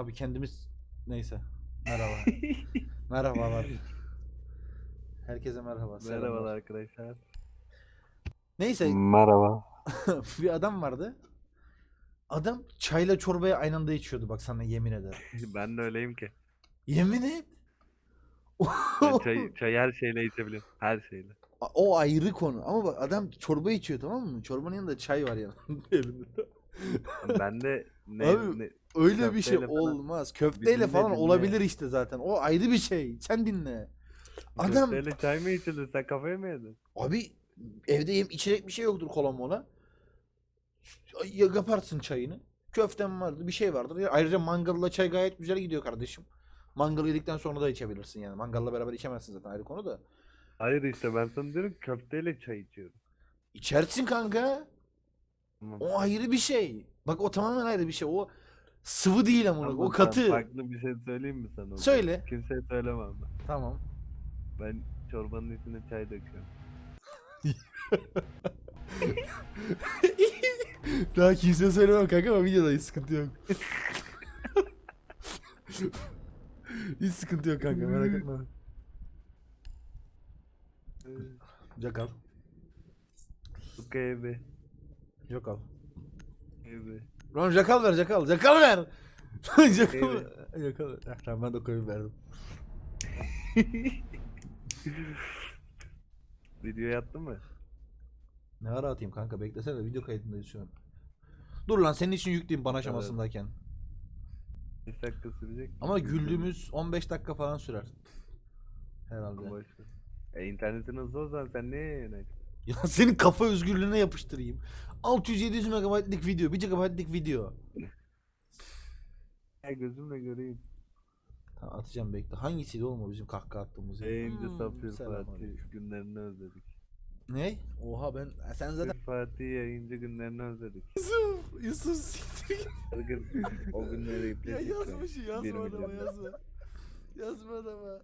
Abi kendimiz neyse. Merhaba. Merhabalar. Herkese merhaba. Merhabalar arkadaşlar. Neyse Merhaba. bir adam vardı. Adam çayla çorbayı aynı anda içiyordu bak sana yemin ederim. ben de öyleyim ki. Yemin et. Ben çay, çay her şeyle içebiliyorum. Her şeyle. o ayrı konu ama bak adam çorba içiyor tamam mı? Çorbanın yanında çay var yanında elinde. Ben de ne, Abi, ne Öyle bir şey falan. olmaz. Köfteyle dinle, falan dinle. olabilir işte zaten. O ayrı bir şey. Sen dinle. Adam köfteyle çay mı içilir? Sen kafayı mı yedin? Abi evde yem içecek bir şey yoktur kola mola. Ya yaparsın çayını. Köften vardır, bir şey vardır. Ayrıca mangalla çay gayet güzel gidiyor kardeşim. Mangal yedikten sonra da içebilirsin yani. Mangalla beraber içemezsin zaten ayrı konu da. Hayır işte ben sana diyorum köfteyle çay içiyorum. İçersin kanka. Tamam. O ayrı bir şey. Bak o tamamen ayrı bir şey. O sıvı değil ama Ama o ben katı. Farklı bir şey söyleyeyim mi sana? Söyle. Kimseye söylemem ben. Tamam. Ben çorbanın içine çay döküyorum. Daha kimseye söylemem kanka ama videodayız sıkıntı yok. Hiç sıkıntı yok kanka merak etme. Jakal. Bu evi. Yok al. Evi. Lan jakal ver jakal. Jakal ver. Evet. ver. Jakal ver. Ah, Tamam ben de koyup verdim. Videoya attın mı? Ne ara atayım kanka beklesene video kaydındayız şu an. Dur lan senin için yükleyeyim bana aşamasındayken. 5 dakika sürecek. Ama güldüğümüz 15 dakika falan sürer. Herhalde. E internetin hızlı o zaman sen niye yayın? Ya senin kafa özgürlüğüne yapıştırayım. 600-700 megabaytlık video, 1 gigabaytlık video. Ya gözümle göreyim. Tamam atacağım bekle. Hangisiydi oğlum o bizim kahkaha attığımız? ya? Yayıncı Hmm, Safir selamünaleyküm. Fatih günlerini özledik. Ne? Oha ben sen zaten Safir Fatih yayıncı günlerini özledik. Yusuf, Yusuf siktir. Bugün o günleri ya ipledik. yazmış Bir yazma adama milyon. yazma. Yazma adama.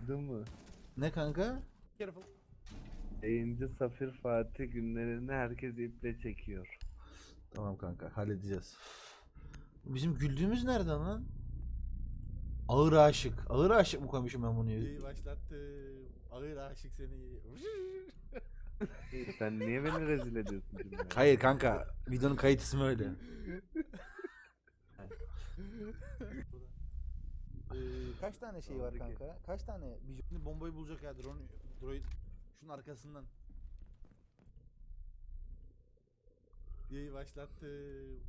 Duydun mu? Ne kanka? Yayıncı Safir Fatih günlerini herkes iple çekiyor. Tamam kanka halledeceğiz. Bizim güldüğümüz nerede lan? Ağır aşık. Ağır aşık mı koymuşum ben bunu? İyi başlattım. Ağır aşık seni. Sen niye beni rezil ediyorsun şimdi? Hayır kanka. Videonun kayıt ismi öyle. Ee, kaç tane şey var kanka? Kaç tane? Bir bombayı bulacak ya drone, droid. Şunun arkasından. Yayı başlattım.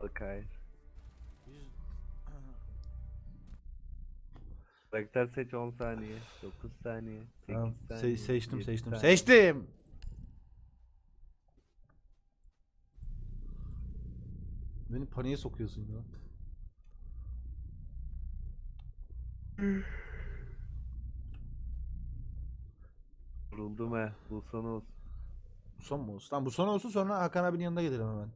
Bakay. Yüz... Karakter seç 10 saniye, 9 saniye, 8 Tamam, saniye. se- seçtim yedi seçtim. saniye. Seçtim. Beni paniğe sokuyorsun ya. Vuruldum he. Bu son olsun. Bu son mu olsun? Tamam bu son olsun sonra Hakan abinin yanına gidelim hemen.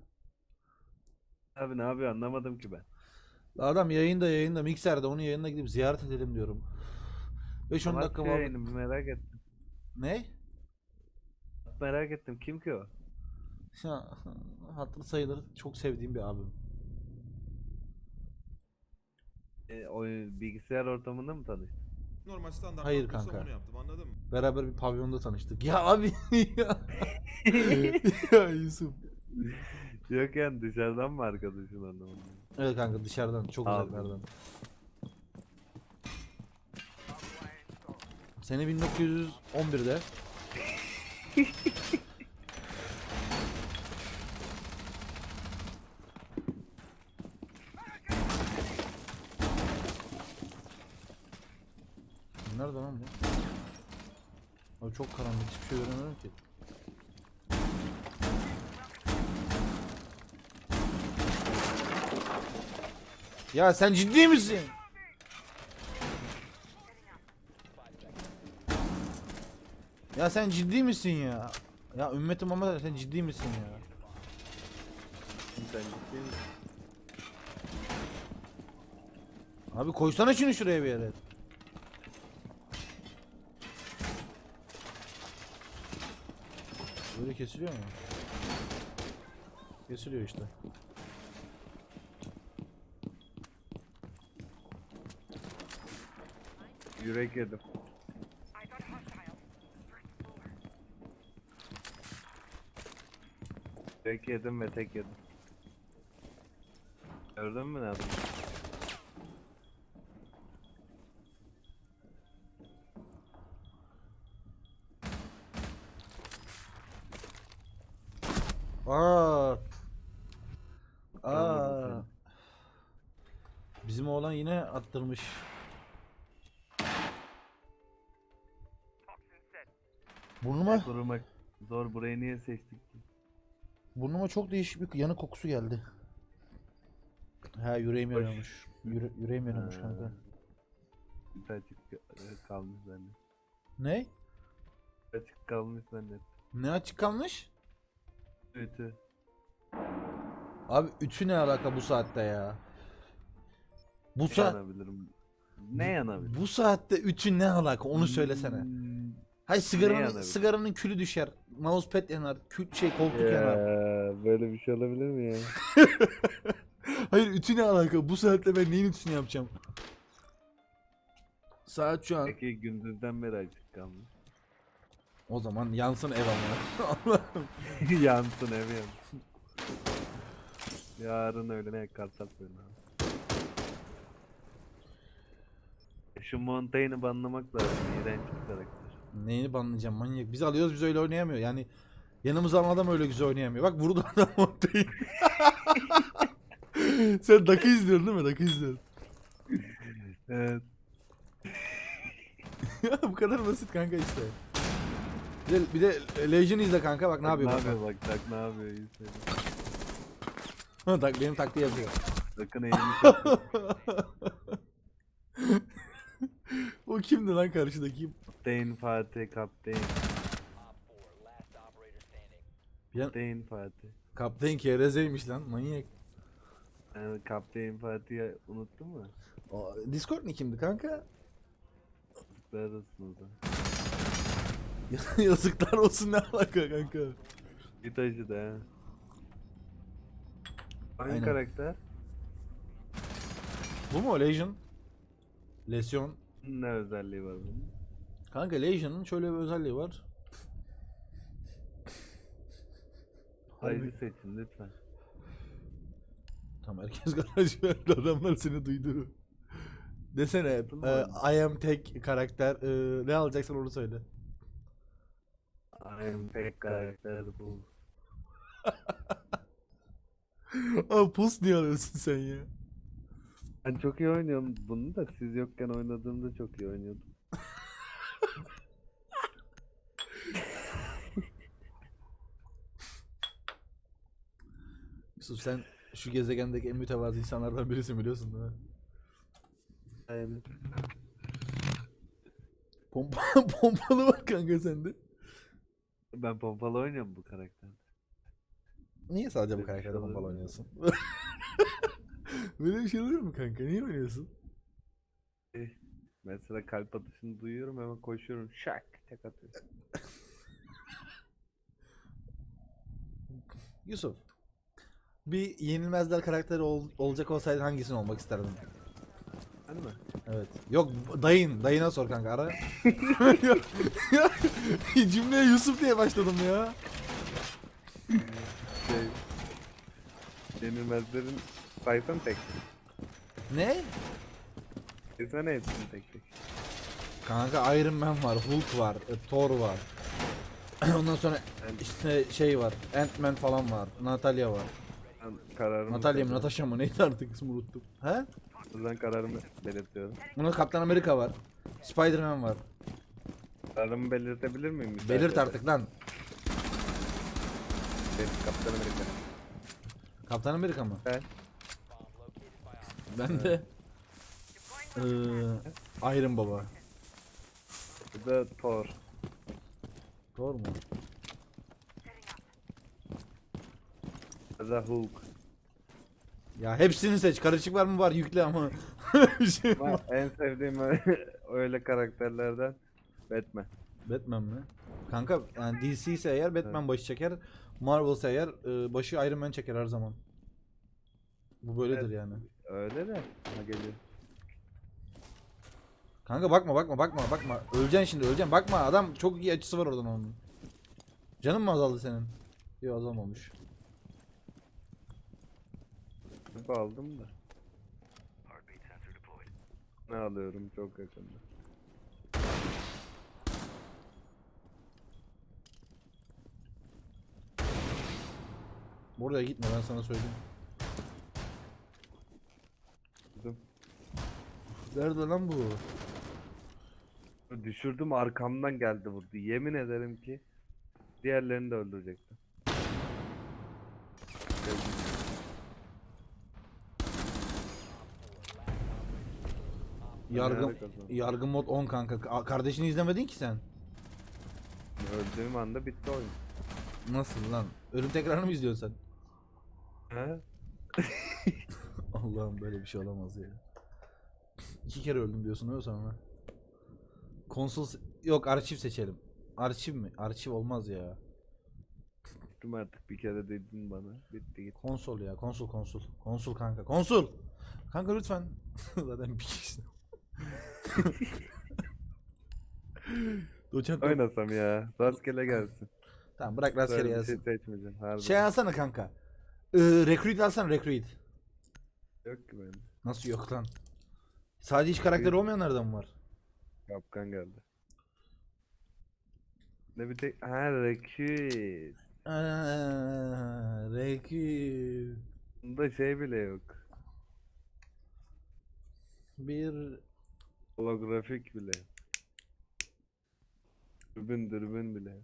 Abi ne yapıyor anlamadım ki ben. Adam yayında yayında mikserde onun yayınına gidip ziyaret edelim diyorum. 5-10 Ama dakika şey var. yayını bir merak ettim. Ne? Merak ettim kim ki o? Ya, hatırı sayılır çok sevdiğim bir abim. E, o bilgisayar ortamında mı tanıştın? Normal standart Hayır yapıyorsam kanka. onu yaptım anladın mı? Beraber bir pavyonda tanıştık. Ya abi ya. ya Yusuf. Yok yani dışarıdan mı arkadaşın anlamadım. Evet kanka dışarıdan çok Abi. uzaklardan. Sene 1911'de Nerede lan bu? Abi çok karanlık hiçbir şey göremiyorum ki. Ya sen ciddi misin? Ya sen ciddi misin ya? Ya ümmeti Muhammed sen ciddi misin ya? Sen ciddi misin? Abi koysana şunu şuraya bir yere. Böyle kesiliyor mu? Kesiliyor işte. Yürek yedim. Tek yedim ve tek yedim. Gördün mü ne yaptım? Attırmış. Burnuma Korumak zor burayı niye seçtik ki? burnuma çok değişik bir yanık kokusu geldi. Ha yüreğim yanıyormuş. Yüre, yüreğim yanıyormuş Ha. kanka. Bir açık ka- kalmış bende. Ne? Açık kalmış bende. Ne açık kalmış? Ütü. Abi ütü ne alaka bu saatte ya? Bu Ne saat yanabilirim? Ne yanabilirim? bu saatte ütü ne alaka onu söylesene. Hmm, Hay sigaranın yanabilir? sigaranın külü düşer. Mousepad yanar. Kül şey koltuk yanar. Ya, böyle bir şey olabilir mi ya? Hayır ütü ne alaka? Bu saatte ben neyin ütüsünü yapacağım? Saat şu an. Peki gündüzden beri açık kalmış. O zaman yansın ev ama. yansın ev yansın. Yarın öğlene kartal böyle abi. Şu Montaigne'i banlamak lazım. İğrenç bir karakter. Neyini banlayacağım manyak. Biz alıyoruz biz öyle oynayamıyor. Yani yanımıza alan adam öyle güzel oynayamıyor. Bak burada adam ortayı. Sen Dak'ı izliyorsun değil mi? Dak'ı izliyorsun. Evet. Bu kadar basit kanka işte. Bir de, bir de Legion izle kanka bak ne yapıyor Ne bak. yapıyor bak tak ne yapıyor iyi bak benim taktiği yapıyor. Sakın eğilmiş. o kimdi lan karşıdaki? Kaptein Fatih kaptein. Bir an Kaptein Fatih. Kaptan KRZ'ymiş lan manyak. Yani kaptein Fatih'i unuttun mu? O, Discord ne kimdi kanka? Yazıklar olsun o zaman. Yazıklar olsun ne alaka kanka. Bir taşı da ha. Hangi Aynen. karakter? Bu mu Legion? Lesion. Ne özelliği var bunun? Kanka Legion'ın şöyle bir özelliği var. Haydi seçin lütfen. Tamam herkes garaj verdi adamlar seni duydu. Desene e? I am tek karakter e, ne alacaksan onu söyle. I am pek karakter bu. Abi pus niye alıyorsun sen ya? Ben çok iyi oynuyorum bunu da siz yokken oynadığımda çok iyi oynuyordum. Yusuf sen şu gezegendeki en mütevazı insanlardan birisin biliyorsun değil mi? Aynen. Pompa, pompalı var kanka sende. Ben pompalı oynuyorum bu karakter. Niye sadece bu şey karakterde pompalı oynuyorsun? Böyle bir şey oluyor mu kanka? Niye oynuyorsun? Mesela kalp atışını duyuyorum hemen koşuyorum şak tek atıyorum. Yusuf. Bir yenilmezler karakteri ol- olacak olsaydın hangisini olmak isterdin? Hani mi? Evet. Yok dayın. Dayına sor kanka ara. Cümleye Yusuf diye başladım ya. Şey, Yenilmezlerin saysan tek. Ne? Saysana hepsini tek tek. Kanka Iron Man var, Hulk var, e, Thor var. Ondan sonra işte şey var, Ant-Man falan var, Natalya var. Ben kararımı Natalya mı. Natasha mı neydi artık ismi unuttum. He? Buradan kararımı belirtiyorum. Bunda Kaptan Amerika var. Spider-Man var. Kararımı belirtebilir miyim? müsaade Belirt artık lan. Kaptan Amerika. Kaptan Amerika mı? Ben. Ben de eee Iron Baba. Bu da Thor. Thor mu? Bu da Hulk. Ya hepsini seç. Karışık var mı var yükle ama. Bir şey Ama en sevdiğim öyle karakterlerden Batman. Batman mi? Kanka yani DC ise eğer Batman başı çeker. Marvel ise eğer e, başı Iron Man çeker her zaman. Bu böyledir yani. Öyle de. Ama geliyor. Kanka bakma bakma bakma bakma. Öleceksin şimdi öleceksin. Bakma adam çok iyi açısı var oradan onun. Canın mı azaldı senin? Yok azalmamış. Bu aldım da. Ne alıyorum çok yakında. Buraya gitme ben sana söyleyeyim. Dedim. Nerede lan bu? Düşürdüm arkamdan geldi vurdu. Yemin ederim ki diğerlerini de öldürecektim. Kazandı? yargın mod 10 kanka. Kardeşini izlemedin ki sen. Öldüğüm anda bitti oyun. Nasıl lan? Ölüm tekrarını mı izliyorsun sen? He? Allah'ım böyle bir şey olamaz ya. İki kere öldüm diyorsun öyle sonra. Konsol se- yok arşiv seçelim. Arşiv mi? Arşiv olmaz ya. Bittim artık bir kere dedin bana. Bitti gitti. Konsol ya konsol konsol. Konsol kanka konsol. Kanka lütfen. Zaten bir kişi. Doçent Oynasam ya. Rastgele gelsin. Tamam bırak rastgele Böyle bir şey seçmeyeceğim. Harbi. Şey alsana kanka. Ee, recruit alsana recruit. Yok ki benim. Nasıl yok lan? Sadece hiç karakteri olmayanlardan mı var? Kapkan geldi. Ne bir tek... Ha. Aa, recruit. Bunda şey bile yok. Bir Holografik bile. Dürbün dürbün bile.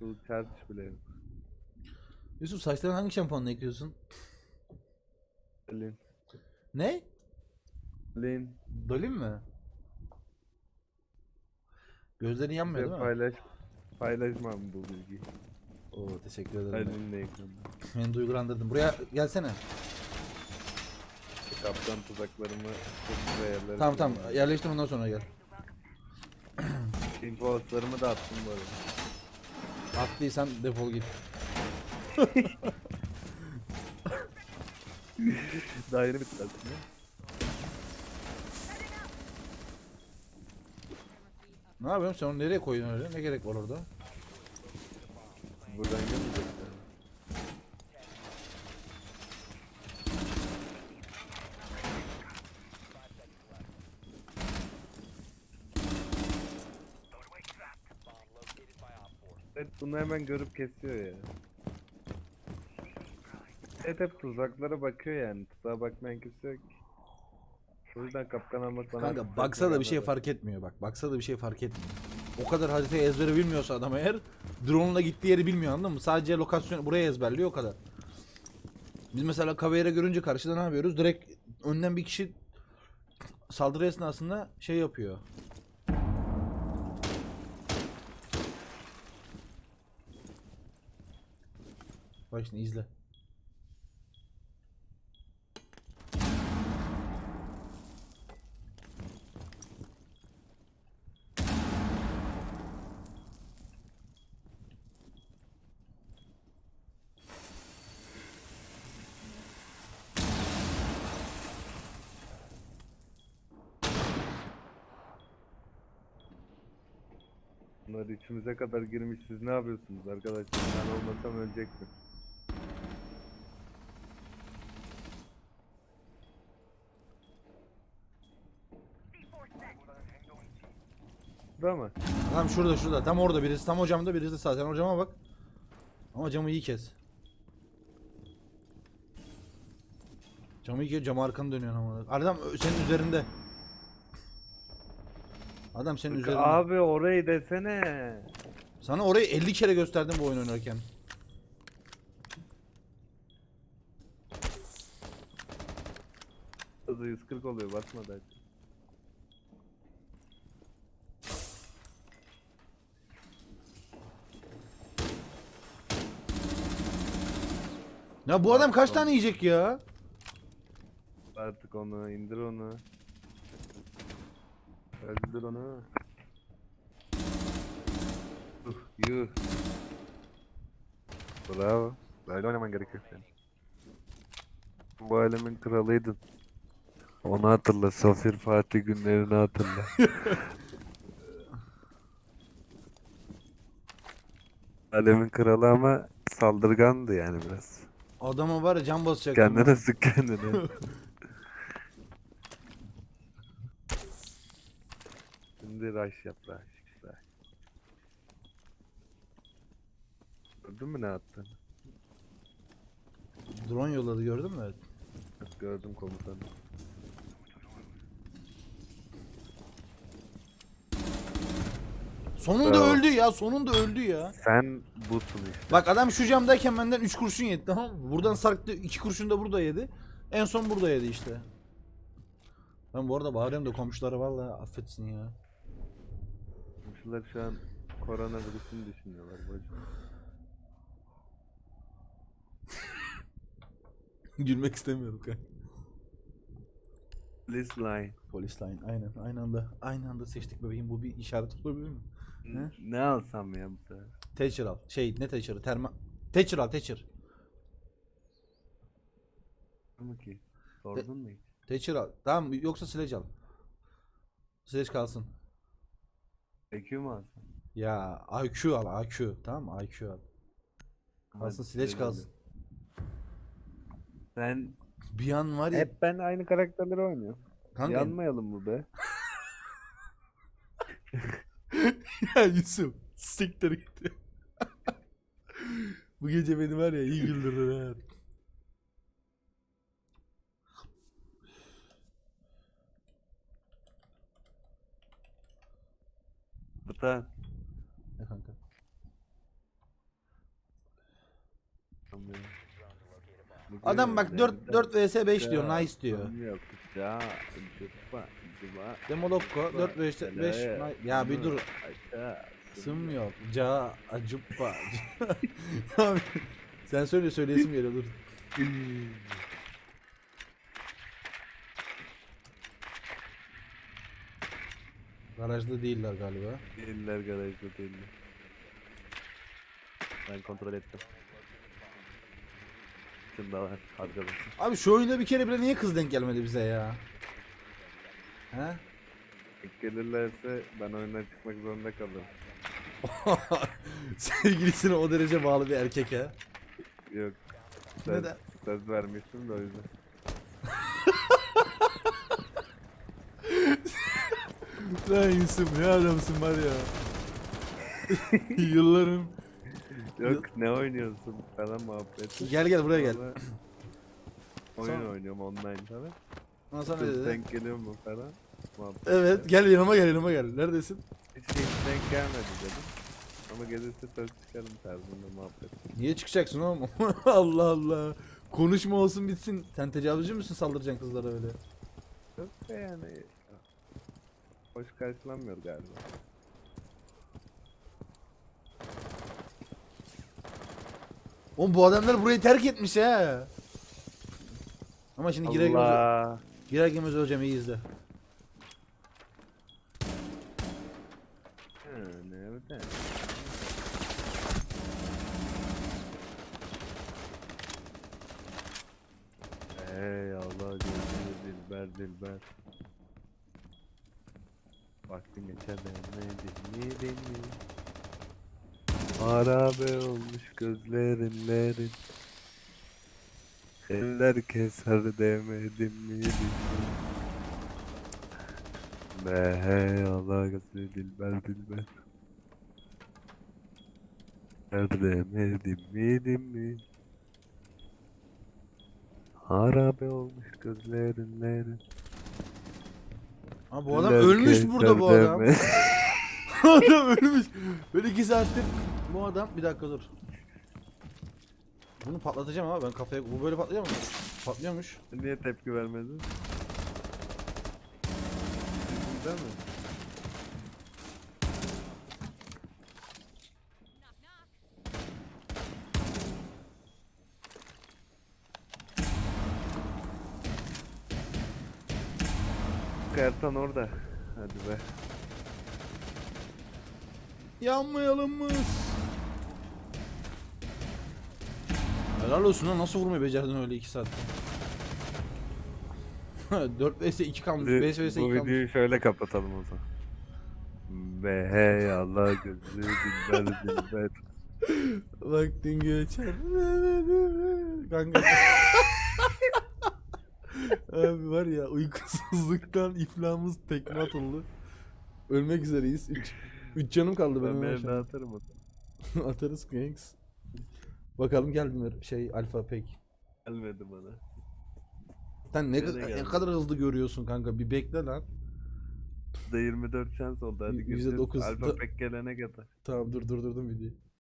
Bu çarç bile yok. Yusuf saçlarına hangi şampuanla yıkıyorsun? Lin. Ne? Lin. Dolin mi? Gözlerin yanmıyor değil mi? paylaş paylaşmam bu bilgiyi. Oo teşekkür ederim. Elinle ekranda. Beni duygulandırdın. Buraya gelsene. Kaptan tuzaklarımı güzel yerlere Tamam tamam yerleştir ondan sonra gel. Infoslarımı da attım arada. Attıysan defol git. Daha yeni bitti aslında. Ne yapıyorsun sen onu nereye koyuyorsun öyle? Ne gerek var orada? Buradan gelmeyecekler. Evet bunu hemen görüp kesiyor ya. Evet hep tuzaklara bakıyor yani. Tuzağa bakmayan kimse yok. O yüzden kapkan almak bana... Kanka baksa da bir şey fark etmiyor bak. Baksa da bir şey fark etmiyor. O kadar haritayı ezbere bilmiyorsa adam eğer drone'la gittiği yeri bilmiyor anladın mı? Sadece lokasyon buraya ezberliyor o kadar. Biz mesela Caveira görünce karşıda ne yapıyoruz? Direkt önden bir kişi saldırı esnasında şey yapıyor. Bak şimdi izle. Bunlar içimize kadar girmiş. Siz ne yapıyorsunuz arkadaşlar? Ben olmasam ölecektim. Burada mı? Tam şurada şurada. Tam orada birisi. Tam hocamda birisi de sağ. Sen hocama bak. Ama camı iyi kes. Camı iyi kes. Camı arkanı dönüyorsun ama. Adam senin üzerinde. Adam senin üzerinde. Abi orayı desene. Sana orayı 50 kere gösterdim bu oyun oynarken. Hızı 140 oluyor basma da. Ya bu adam kaç tane yiyecek ya? Artık onu indir onu. Öldür onu. Uh, yuh. Bravo. Böyle oynaman gerekiyor senin. Bu alemin kralıydın. Onu hatırla. Safir Fatih günlerini hatırla. alemin kralı ama saldırgandı yani biraz. Adama var ya can basacak. Kendine sık kendine. Şimdi rush yap rush. rush. Gördün mü ne attığını? Drone yolladı gördün mü? Bak Gördüm komutanı. Sonunda Bravo. öldü ya sonunda öldü ya. Sen busun işte. Bak adam şu camdayken benden 3 kurşun yedi tamam mı? Buradan sarktı 2 kurşun da burada yedi. En son burada yedi işte. Ben bu arada bağırıyorum da komşuları vallahi affetsin ya. Komşular şu an koronavirüsünü düşünüyorlar bacım. Gülmek istemiyorum kanka. This line. Polis line aynen aynı anda aynı anda seçtik bebeğim bu bir işaret olabilir mi? Ne? Ne alsam ya bu sefer? Thatcher al. Şey ne Thatcher'ı? Terma... Thatcher al Thatcher. Ama ki? Sordun mu hiç? Thatcher al. Tamam yoksa Sledge al. Sledge kalsın. EQ mu alsam? Ya IQ al IQ tamam mı? IQ al. Kalsın Hadi söyle kalsın. Sen Bir an var ya. hep ben aynı karakterleri oynuyorum. kanka, Yanmayalım mı be? ya Yusuf siktir git. Bu gece beni var ya iyi güldürdün ha. Bıta. Ne kanka? Adam bak 4 4 vs 5 diyor nice diyor. Yok ya. Cıppa, cıva. Demolokko 4 vs 5 ya bir dur. Sım yok. Ca acıppa. Abi, Sen söyle söyleyesim geliyor dur. Garajda değiller galiba. Değiller garajda değiller. Ben kontrol ettim. Şimdi var arkadaşım. Abi şu oyunda bir kere bile niye kız denk gelmedi bize ya? He? İlk gelirlerse ben oyundan çıkmak zorunda kalırım. Sevgilisine o derece bağlı bir erkek ha. Yok. Söz, Neden? söz vermiştim de o yüzden. Lan Yusuf ne adamsın var ya. Yılların. Yok ne oynuyorsun falan muhabbeti. Gel gel buraya gel. Sonra Oyun Sonra- oynuyorum online falan. Ondan sonra ne Kız dedi? denk geliyor mu falan. Muhabbet. Evet gel yanıma gel yanıma gel. Neredesin? Hiç hiç denk gelmedi dedim. Ama gelirse söz çıkarım tarzında muhabbet. Niye çıkacaksın oğlum? Allah Allah. Konuşma olsun bitsin. Sen tecavüzcü müsün saldıracaksın kızlara öyle? Yok da yani. Hoş karşılanmıyor galiba. Oğlum bu adamlar burayı terk etmiş ha. Ama şimdi girer girmez, Allah. girer girmez öleceğim iyi izle. Ey Allah gözünü dilber dilber. Vaktin geçer demedi mi beni? Harabe olmuş gözlerin lerin. Eller keser demedim mi. Be hey Allah gözünü dilber dilber. Demedim miydim mi? Harabe olmuş gözlerin Ama bu adam ölmüş burada bu adam. adam ölmüş. Böyle iki saattir bu adam bir dakika dur. Bunu patlatacağım ama ben kafaya bu böyle patlıyor mu? Patlıyormuş. Niye tepki vermedin? Değil mi? Ertan orada. Hadi be. Yanmayalım mı? Helal olsun lan nasıl vurmayı becerdin öyle iki saatte. 4 vs 2 kalmış. Bu- 5 vs 2 Bu kalmış. videoyu şöyle kapatalım o zaman. Be hey Allah gözü dinler dinler. Vaktin geçer. Kanka. Abi var ya uykusuzluktan iflahımız tekme atıldı. Ölmek üzereyiz. 3 3 canım kaldı Ben benim. elde şu an. atarım o zaman. Atarız Kanks. Bakalım geldi mi şey alfa pek. Gelmedi bana. Sen ne, Nereye ne geldi? kadar hızlı görüyorsun kanka bir bekle lan. %24 şans oldu hadi Y- görüşürüz. %9 Alfa da- pek gelene kadar. Tamam dur durdurdum videoyu.